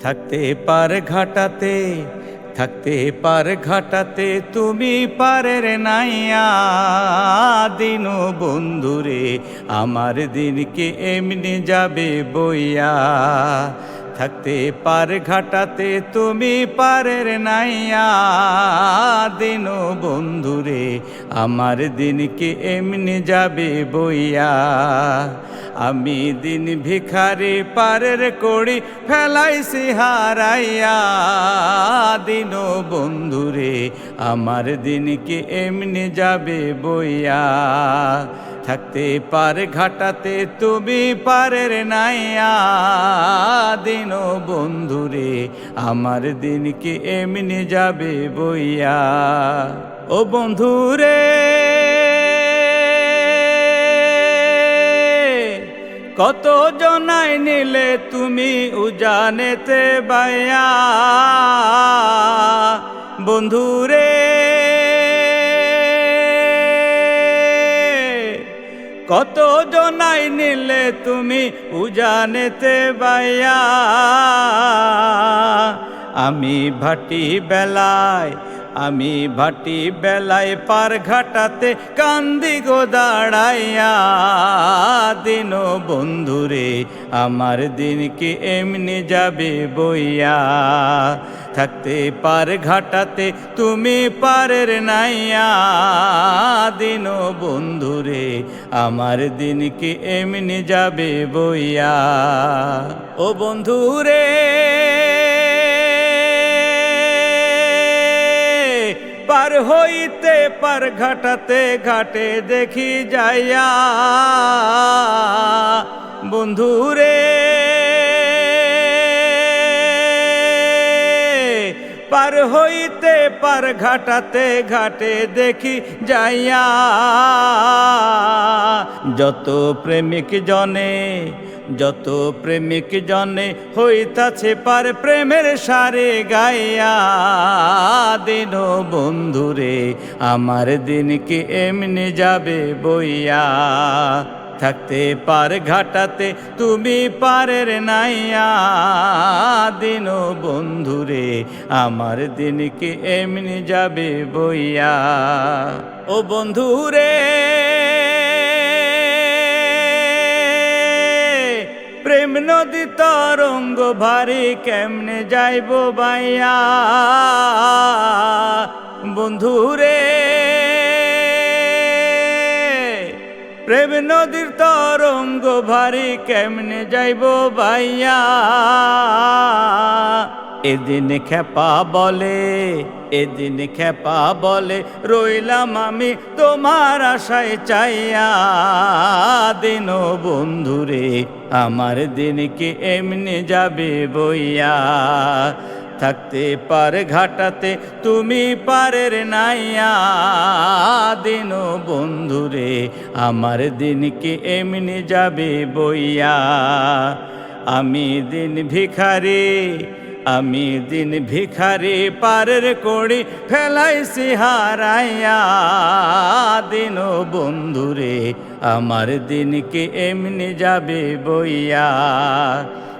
থাকতে পার ঘাটাতে, থাকতে পার ঘাটাতে তুমি পারের নাইয়া। দিন বন্ধুরে, আমার দিনকে এমনি যাবে বইয়া। থাকতে পার ঘাটাতে তুমি পারের নাইয়া। দিন বন্ধুরে আমার দিনকে এমনি যাবে বইয়া। আমি দিন ভিখারি পারের কড়ি ফেলাইছি হারাইয়া। দিন বন্ধুরে আমার দিনকে এমনি যাবে বইয়া। থাকতে পার, ঘাটাতে তুমি পারের নাইয়া। দিন বন্ধুরে, আমার দিনকে এমনি যাবে বইয়া। ও বন্ধুরে, কত জনাই নিলে তুমি উজানেতে বাইয়া। বন্ধুরে কত জনাই নিলে তুমি উজানেতে বাইয়া? আমি ভাটি বেলায়, আমি ভাটি বেলায় পার ঘাটাতে কান্দি গো দাঁড়াইয়া। দিন বন্ধুরে, আমার দিনকে এমনি যাবে বইয়া। থাকতে পার ঘাটাতে, তুমি পারের নাইয়া। দিন বন্ধুরে আমার দিনকে এমনি যাবে বইয়া। ও বন্ধুরে পার হইতে পার ঘাটাতে, ঘাটে দেখি যাইয়া। বন্ধুরে পার হইতে পার ঘাটাতে ঘাটে দেখি যাইয়া। যত প্রেমিক জনে, যত প্রেমিক জনে হইতাছে পার প্রেমের সারে গাইয়া। দিন বন্ধুরে, আমার দিনকে এমনি যাবে বইয়া? থাকতে পার ঘাটাতে, তুমি পারের নাইয়া। দিন বন্ধুরে আমার দিনকে এমনি যাবে বইয়া। ও বন্ধুরে প্রেম নদী তরঙ্গ ভারী কেমনে যাইব বাইয়া? বন্ধুরে প্রেম নদীর তরঙ্গ ভারী কেমনে যাইব ভাইয়া? এদিন খেপা বলে, এদিন খেপা বলে, রইলাম আমি তোমার আশায় চাইয়া। দিন বন্ধুরে, আমার দিনকে এমনি যাবে বইয়া? থাকতে পার ঘাটাতে, তুমি পারের নাইয়া। দিন বন্ধুরে আমার দিনকে এমনি যাবে বইয়া। আমি দিন ভিখারি, আমি দিন ভিখারি, পারের কড়ি ফেলাইছি হারাইয়া দিন বন্ধুরে আমার দিনকে এমনি যাবে বইয়া।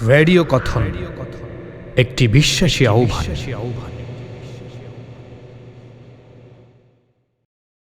রেডিও কথন একটি বিশ্বাসী আহ্বান।